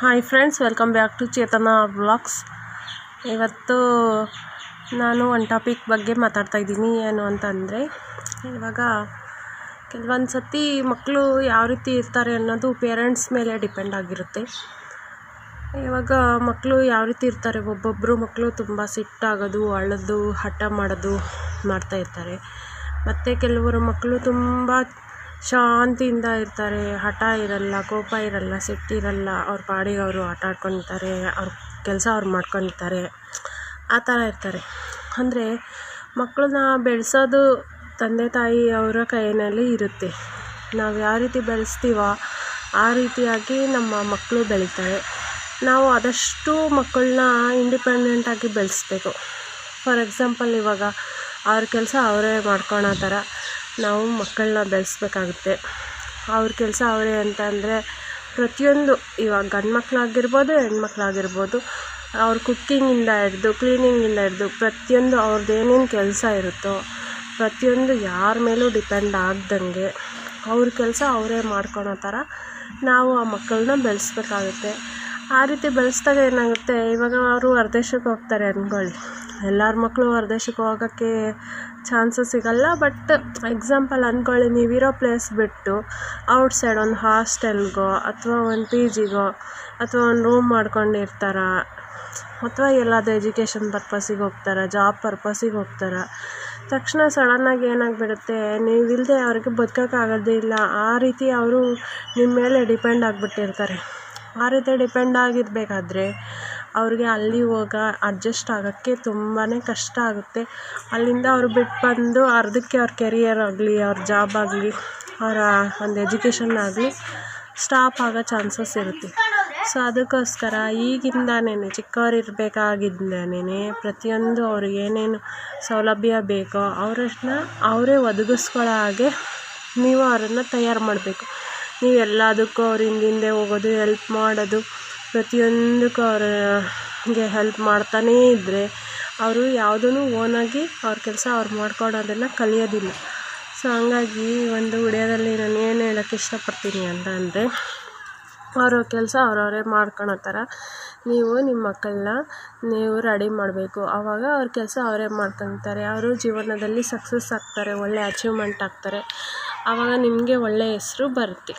Hi friends welcome back to Chetana blogs ಇವತ್ತು ನಾನು ಒಂದು ಟಾಪಿಕ್ ಬಗ್ಗೆ ಮಾತಾಡ್ತಾ ಇದ್ದೀನಿ. ಏನು ಅಂತಂದರೆ, ಇವಾಗ ಕೆಲವೊಂದು ಸತಿ ಮಕ್ಕಳು ಯಾವ ರೀತಿ ಇರ್ತಾರೆ ಅನ್ನೋದು ಪೇರೆಂಟ್ಸ್ ಮೇಲೆ ಡಿಪೆಂಡ್ ಆಗಿರುತ್ತೆ. ಇವಾಗ ಮಕ್ಕಳು ಯಾವ ರೀತಿ ಇರ್ತಾರೆ ಒಬ್ಬೊಬ್ಬರು ಮಕ್ಕಳು ತುಂಬ ಸಿಟ್ಟಾಗೋದು, ಅಳೋದು, ಹಠ ಮಾಡೋದು ಮಾಡ್ತಾಯಿರ್ತಾರೆ ಮತ್ತು ಕೆಲವರು ಮಕ್ಕಳು ತುಂಬ ಶಾಂತಿಯಿಂದ ಇರ್ತಾರೆ, ಹಠ ಇರಲ್ಲ, ಕೋಪ ಇರಲ್ಲ ಸಿಟ್ಟಿರಲ್ಲ ಅವ್ರ ಪಾಡಿಗೆ ಅವರು ಆಟ ಆಡ್ಕೊತಾರೆ, ಅವ್ರ ಕೆಲಸ ಅವ್ರು ಮಾಡ್ಕೊತಾರೆ, ಆ ಥರ ಇರ್ತಾರೆ. ಅಂದರೆ ಮಕ್ಕಳನ್ನ ಬೆಳೆಸೋದು ತಂದೆ ತಾಯಿ ಅವರ ಕೈಯಲ್ಲಿ ಇರುತ್ತೆ. ನಾವು ಯಾವ ರೀತಿ ಬೆಳೆಸ್ತೀವೋ ಆ ರೀತಿಯಾಗಿ ನಮ್ಮ ಮಕ್ಕಳು ಬೆಳೀತಾರೆ. ನಾವು ಆದಷ್ಟು ಮಕ್ಕಳನ್ನ ಇಂಡಿಪೆಂಡೆಂಟಾಗಿ ಬೆಳೆಸ್ಬೇಕು. ಫಾರ್ ಎಕ್ಸಾಂಪಲ್ ಇವಾಗ ಅವ್ರ ಕೆಲಸ ಅವರೇ ಮಾಡ್ಕೊಳೋ ಥರ. ನಾವು ಮಕ್ಕಳನ್ನ ಬೆಳೆಸ್ಬೇಕಾಗುತ್ತೆ. ಅವ್ರ ಕೆಲಸ ಅವರೇ ಅಂತ ಅಂದರೆ ಪ್ರತಿಯೊಂದು, ಇವಾಗ ಗಂಡು ಮಕ್ಕಳಾಗಿರ್ಬೋದು ಹೆಣ್ಮಕ್ಳಾಗಿರ್ಬೋದು ಅವ್ರ ಕುಕ್ಕಿಂಗಿಂದ ಹಿಡ್ದು ಕ್ಲೀನಿಂಗಿಂದ ಹಿಡ್ದು ಪ್ರತಿಯೊಂದು ಅವ್ರದ್ದು ಏನೇನು ಕೆಲಸ ಇರುತ್ತೋ, ಪ್ರತಿಯೊಂದು ಯಾರ ಮೇಲೂ ಡಿಪೆಂಡ್ ಆಗ್ದಂಗೆ ಅವ್ರ ಕೆಲಸ ಅವರೇ ಮಾಡ್ಕೊಳೋ ಥರ ನಾವು ಆ ಮಕ್ಕಳನ್ನ ಬೆಳೆಸ್ಬೇಕಾಗುತ್ತೆ. ಆ ರೀತಿ ಬೆಳೆಸ್ದಾಗ ಏನಾಗುತ್ತೆ, ಇವಾಗ ಅವರು ಹೊರದೇಶಕ್ಕೆ ಹೋಗ್ತಾರೆ ಅಂದ್ಕೊಳ್ಳಿ ಎಲ್ಲರ ಮಕ್ಕಳು ಹೊರದೇಶಕ್ಕೆ ಹೋಗೋಕ್ಕೆ ಚಾನ್ಸಸ್ ಸಿಗಲ್ಲ ಬಟ್ ಎಕ್ಸಾಂಪಲ್ ಅಂದ್ಕೊಳ್ಳಿ ನೀವಿರೋ ಪ್ಲೇಸ್ ಬಿಟ್ಟು ಔಟ್ಸೈಡ್ ಒಂದು ಹಾಸ್ಟೆಲ್ಗೋ ಅಥವಾ ಒಂದು ಪಿ ಜಿಗೋ ಅಥವಾ ಒಂದು ರೂಮ್ ಮಾಡ್ಕೊಂಡಿರ್ತಾರೆ, ಅಥವಾ ಎಲ್ಲಾದರೂ ಎಜುಕೇಷನ್ ಪರ್ಪಸಿಗೆ ಹೋಗ್ತಾರೆ ಜಾಬ್ ಪರ್ಪಸಿಗೆ ಹೋಗ್ತಾರೆ, ತಕ್ಷಣ ಸಡನ್ನಾಗಿ ಏನಾಗಿಬಿಡುತ್ತೆ ನೀವಿಲ್ಲದೆ ಅವ್ರಿಗೆ ಬದುಕೋಕ್ಕಾಗೋದೇ ಇಲ್ಲ, ಆ ರೀತಿ ಅವರು ನಿಮ್ಮ ಮೇಲೆ ಡಿಪೆಂಡ್ ಆಗಿಬಿಟ್ಟಿರ್ತಾರೆ. ಆ ರೀತಿ ಡಿಪೆಂಡ್ ಆಗಿರಬೇಕಾದ್ರೆ ಅವ್ರಿಗೆ ಅಲ್ಲಿ ಹೋಗೋ ಅಡ್ಜಸ್ಟ್ ಆಗೋಕ್ಕೆ ತುಂಬಾ ಕಷ್ಟ ಆಗುತ್ತೆ. ಅಲ್ಲಿಂದ ಅವ್ರು ಬಿಟ್ಟು ಬಂದು ಅರ್ಧಕ್ಕೆ ಅವ್ರ ಕೆರಿಯರ್ ಆಗಲಿ, ಅವ್ರ ಜಾಬ್ ಆಗಲಿ, ಅವರ ಒಂದು ಎಜುಕೇಷನ್ ಆಗಲಿ ಸ್ಟಾಪ್ ಆಗೋ ಚಾನ್ಸಸ್ ಇರುತ್ತೆ. ಸೊ ಅದಕ್ಕೋಸ್ಕರ ಈಗಿಂದಾನೇ ಚಿಕ್ಕವರಿರಬೇಕಾಗಿದ್ದಾನೇ ಪ್ರತಿಯೊಂದು ಅವ್ರಿಗೆ ಏನೇನು ಸೌಲಭ್ಯ ಬೇಕೋ ಅವ್ರನ್ನ ಅವರೇ ಒದಗಿಸ್ಕೊಳ್ಳೋ ಹಾಗೆ ನೀವು ಅವರನ್ನು ತಯಾರು ಮಾಡಬೇಕು. ನೀವು ಎಲ್ಲದಕ್ಕೂ ಅವ್ರ ಹಿಂದಿಂದೆ ಹೋಗೋದು ಎಲ್ಪ್ ಮಾಡೋದು ಪ್ರತಿಯೊಂದಕ್ಕೂ ಅವ್ರಿಗೆ ಹೆಲ್ಪ್ ಮಾಡ್ತಾನೇ ಇದ್ದರೆ ಅವರು ಯಾವುದೂ ಓನಾಗಿ ಅವ್ರ ಕೆಲಸ ಅವ್ರು ಮಾಡ್ಕೊಳೋದನ್ನು ಕಲಿಯೋದಿಲ್ಲ. ಸೊ ಹಂಗಾಗಿ ಒಂದು ವಿಡಿಯೋದಲ್ಲಿ ನಾನು ಏನು ಹೇಳೋಕ್ಕೆ ಇಷ್ಟಪಡ್ತೀನಿ ಅಂತ ಅಂದರೆ, ಅವರ ಕೆಲಸ ಅವರವರೇ ಮಾಡ್ಕೊಳೋ ಥರ ನೀವು ನಿಮ್ಮ ಮಕ್ಕಳನ್ನ ನೀವು ರೆಡಿ ಮಾಡಬೇಕು. ಆವಾಗ ಅವ್ರ ಕೆಲಸ ಅವರೇ ಮಾಡ್ಕೊತಾರೆ. ಅವರು ಜೀವನದಲ್ಲಿ ಸಕ್ಸಸ್ ಆಗ್ತಾರೆ, ಒಳ್ಳೆ ಅಚೀವ್ಮೆಂಟ್ ಆಗ್ತಾರೆ. ಆವಾಗ ನಿಮಗೆ ಒಳ್ಳೆಯ ಹೆಸ್ರು ಬರುತ್ತೆ.